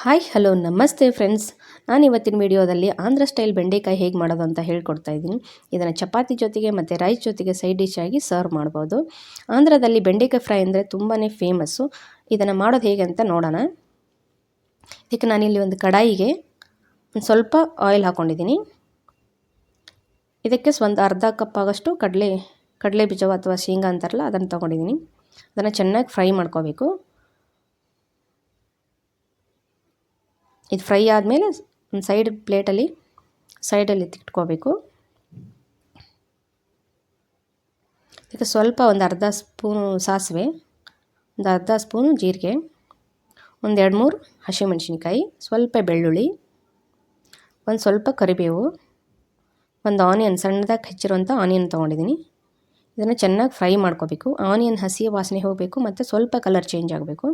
Hi, hello, ನಮಸ್ತೆ friends. ನಾನು ಇವತ್ತಿನ ವಿಡಿಯೋದಲ್ಲಿ ಆಂಧ್ರ ಸ್ಟೈಲ್ ಬೆಂಡೆಕಾಯಿ ಹೇಗೆ ಮಾಡೋದು ಅಂತ ಹೇಳ್ಕೊಡ್ತಾ ಇದ್ದೀನಿ. ಇದನ್ನು ಚಪಾತಿ ಜೊತೆಗೆ ಮತ್ತು ರೈಸ್ ಜೊತೆಗೆ ಸೈಡ್ ಡಿಶ್ ಆಗಿ ಸರ್ವ್ ಮಾಡ್ಬೋದು. ಆಂಧ್ರದಲ್ಲಿ ಬೆಂಡೆಕಾಯಿ ಫ್ರೈ ಅಂದರೆ ತುಂಬಾ ಫೇಮಸ್ಸು. ಇದನ್ನು ಮಾಡೋದು ಹೇಗೆ ಅಂತ ನೋಡೋಣ. ಇದಕ್ಕೆ ನಾನಿಲ್ಲಿ ಒಂದು ಕಡಾಯಿಗೆ ಒಂದು ಸ್ವಲ್ಪ ಆಯಿಲ್ ಹಾಕ್ಕೊಂಡಿದ್ದೀನಿ ಇದಕ್ಕೆ ಒಂದು ಅರ್ಧ ಕಪ್ ಆಗೋಷ್ಟು ಕಡಲೆ ಕಡಲೆ ಬೀಜ ಅಥವಾ ಶೇಂಗಾ ಅಂತಾರಲ್ಲ, ಅದನ್ನು ತೊಗೊಂಡಿದ್ದೀನಿ. ಅದನ್ನು ಚೆನ್ನಾಗಿ ಫ್ರೈ ಮಾಡ್ಕೋಬೇಕು. ಇದು ಫ್ರೈ ಆದಮೇಲೆ ಒಂದು ಸೈಡ್ ಪ್ಲೇಟಲ್ಲಿ ಸೈಡಲ್ಲಿ ಎತ್ತಿಟ್ಕೋಬೇಕು ಈಗ ಸ್ವಲ್ಪ ಒಂದು ಅರ್ಧ ಸ್ಪೂನು ಸಾಸಿವೆ, ಒಂದು ಅರ್ಧ ಸ್ಪೂನು ಜೀರಿಗೆ, ಒಂದು ಎರಡು ಮೂರು ಹಸಿಮೆಣಸಿನ್ಕಾಯಿ, ಸ್ವಲ್ಪ ಬೆಳ್ಳುಳ್ಳಿ, ಒಂದು ಸ್ವಲ್ಪ ಕರಿಬೇವು, ಒಂದು ಆನಿಯನ್ ಸಣ್ಣದಾಗಿ ಹೆಚ್ಚಿರುವಂಥ ಆನಿಯನ್ ತೊಗೊಂಡಿದ್ದೀನಿ. ಇದನ್ನು ಚೆನ್ನಾಗಿ ಫ್ರೈ ಮಾಡ್ಕೋಬೇಕು. ಆನಿಯನ್ ಹಸಿಯ ವಾಸನೆ ಹೋಗಬೇಕು, ಮತ್ತು ಸ್ವಲ್ಪ ಕಲರ್ ಚೇಂಜ್ ಆಗಬೇಕು.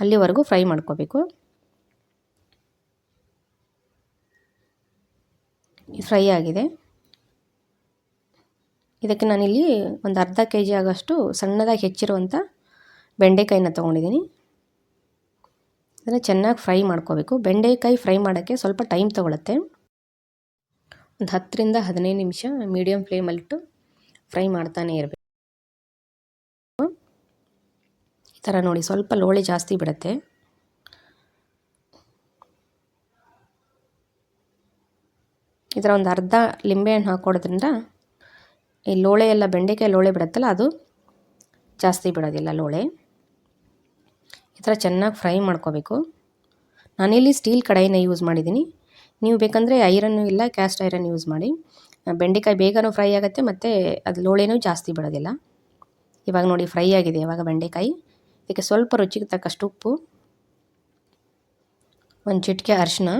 ಅಲ್ಲಿವರೆಗೂ ಫ್ರೈ ಮಾಡ್ಕೋಬೇಕು. ಫ್ರೈ ಆಗಿದೆ. ಇದಕ್ಕೆ ನಾನಿಲ್ಲಿ ಒಂದು ಅರ್ಧ ಕೆ ಜಿ ಆಗೋಷ್ಟು ಸಣ್ಣದಾಗಿ ಹೆಚ್ಚಿರುವಂಥ ಬೆಂಡೆಕಾಯಿನ ತೊಗೊಂಡಿದ್ದೀನಿ. ಅದನ್ನು ಚೆನ್ನಾಗಿ ಫ್ರೈ ಮಾಡ್ಕೋಬೇಕು. ಬೆಂಡೆಕಾಯಿ ಫ್ರೈ ಮಾಡೋಕ್ಕೆ ಸ್ವಲ್ಪ ಟೈಮ್ ತೊಗೊಳುತ್ತೆ. ಒಂದು ಹತ್ತರಿಂದ ಹದಿನೈದು ನಿಮಿಷ ಮೀಡಿಯಮ್ ಫ್ಲೇಮಲ್ಲಿಟ್ಟು ಫ್ರೈ ಮಾಡ್ತಾನೆ ಇರಬೇಕು. ಈ ಥರ ನೋಡಿ ಸ್ವಲ್ಪ ಲೋಳೆ ಜಾಸ್ತಿ ಬಿಡುತ್ತೆ. ಈ ಥರ ಒಂದು ಅರ್ಧ ಲಿಂಬೆಹಣ್ಣು ಹಾಕ್ಕೊಡೋದ್ರಿಂದ ಈ ಲೋಳೆ ಎಲ್ಲ ಬೆಂಡೆಕಾಯಿ ಲೋಳೆ ಬಿಡುತ್ತಲ್ಲ, ಅದು ಜಾಸ್ತಿ ಬಿಡೋದಿಲ್ಲ ಲೋಳೆ. ಈ ಥರ ಚೆನ್ನಾಗಿ ಫ್ರೈ ಮಾಡ್ಕೋಬೇಕು. ನಾನಿಲ್ಲಿ ಸ್ಟೀಲ್ ಕಡಾಯಿನ ಯೂಸ್ ಮಾಡಿದ್ದೀನಿ. ನೀವು ಬೇಕಂದರೆ ಐರನ್ನು ಇಲ್ಲ ಕ್ಯಾಸ್ಟ್ ಐರನ್ ಯೂಸ್ ಮಾಡಿ. ಬೆಂಡೆಕಾಯಿ ಬೇಗನೂ ಫ್ರೈ ಆಗುತ್ತೆ, ಮತ್ತು ಅದು ಲೋಳೆನೂ ಜಾಸ್ತಿ ಬಿಡೋದಿಲ್ಲ. ಇವಾಗ ನೋಡಿ, ಫ್ರೈ ಆಗಿದೆ ಇವಾಗ ಬೆಂಡೆಕಾಯಿ. ಇದಕ್ಕೆ ಸ್ವಲ್ಪ ರುಚಿಗೆ ತಕ್ಕಷ್ಟು ಉಪ್ಪು, ಒಂದು ಚಿಟಿಕೆ ಅರಿಶಿನ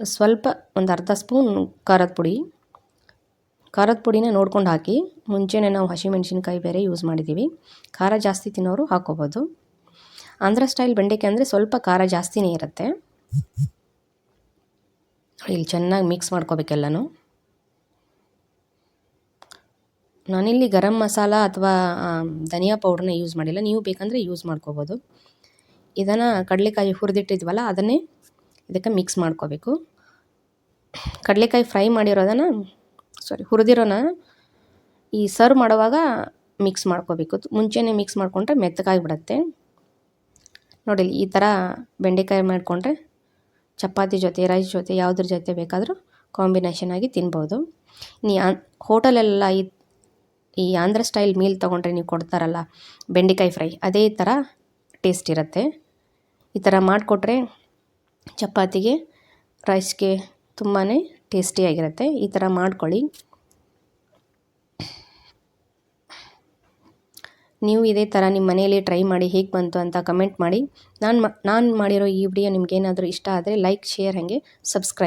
ಸ್ವಲ್ಪ ಒಂದು ಅರ್ಧ ಸ್ಪೂನ್ ಖಾರದ ಪುಡಿ. ಖಾರದ ಪುಡಿನ ನೋಡ್ಕೊಂಡು ಹಾಕಿ. ಮುಂಚೆನೇ ನಾವು ಹಸಿಮೆಣ್ಸಿನ್ಕಾಯಿ ಬೇರೆ ಯೂಸ್ ಮಾಡಿದ್ದೀವಿ ಖಾರ ಜಾಸ್ತಿ ತಿನ್ನೋರು ಹಾಕೋಬೋದು. ಆಂಧ್ರ ಸ್ಟೈಲ್ ಬೆಂಡೆಕಾಯಿ ಅಂದರೆ ಸ್ವಲ್ಪ ಖಾರ ಜಾಸ್ತಿನೇ ಇರುತ್ತೆ. ಇಲ್ಲಿ ಚೆನ್ನಾಗಿ ಮಿಕ್ಸ್ ಮಾಡ್ಕೋಬೇಕೆಲ್ಲನೂ. ನಾನಿಲ್ಲಿ ಗರಂ ಮಸಾಲ ಅಥವಾ ಧನಿಯಾ ಪೌಡ್ರನ್ನ ಯೂಸ್ ಮಾಡಿಲ್ಲ. ನೀವು ಬೇಕಂದರೆ ಯೂಸ್ ಮಾಡ್ಕೋಬೋದು. ಇದನ್ನು ಕಡಲೆಕಾಯಿ ಹುರಿದಿಟ್ಟಿದ್ವಲ್ಲ, ಅದನ್ನೇ ಇದಕ್ಕೆ ಮಿಕ್ಸ್ ಮಾಡ್ಕೋಬೇಕು. ಕಡಲೆಕಾಯಿ ಫ್ರೈ ಮಾಡಿರೋದನ್ನು ಸಾರಿ ಹುರಿದಿರೋನ ಈ ಸರ್ವ್ ಮಾಡುವಾಗ ಮಿಕ್ಸ್ ಮಾಡ್ಕೋಬೇಕು. ಮುಂಚೆನೇ ಮಿಕ್ಸ್ ಮಾಡಿಕೊಂಡ್ರೆ ಮೆತ್ತಗಾಗಿ ಬಿಡುತ್ತೆ. ನೋಡಿ ಈ ಥರ ಬೆಂಡೆಕಾಯಿ ಮಾಡಿಕೊಂಡ್ರೆ ಚಪಾತಿ ಜೊತೆ, ರೈಸ್ ಜೊತೆ ಯಾವುದ್ರ ಜೊತೆ ಬೇಕಾದರೂ ಕಾಂಬಿನೇಷನ್ ಆಗಿ ತಿನ್ಬೋದು. ನೀ ಹೋಟೆಲೆಲ್ಲ ಈ ಈ ಆಂಧ್ರ ಸ್ಟೈಲ್ ಮೀಲ್ ತೊಗೊಂಡ್ರೆ ನೀವು ಕೊಡ್ತಾರಲ್ಲ, ಬೆಂಡೆಕಾಯಿ ಫ್ರೈ ಅದೇ ಥರ ಟೇಸ್ಟ್ ಇರುತ್ತೆ. ಈ ಥರ ಮಾಡಿಕೊಟ್ರೆ ಚಪಾತಿಗೆ ರೈಸ್ಗೆ ತುಂಬಾ ಟೇಸ್ಟಿಯಾಗಿರುತ್ತೆ ಈ ಥರ ಮಾಡ್ಕೊಳ್ಳಿ. ನೀವು ಇದೇ ಥರ ನಿಮ್ಮ ಮನೆಯಲ್ಲಿ ಟ್ರೈ ಮಾಡಿ ಹೇಗೆ ಬಂತು ಅಂತ ಕಮೆಂಟ್ ಮಾಡಿ. ನಾನು ನಾನು ಮಾಡಿರೋ ಈ ವಿಡಿಯೋ ನಿಮಗೇನಾದರೂ ಇಷ್ಟ ಆದರೆ ಲೈಕ್ ಶೇರ್ ಹಾಗೆ ಸಬ್ಸ್ಕ್ರೈಬ್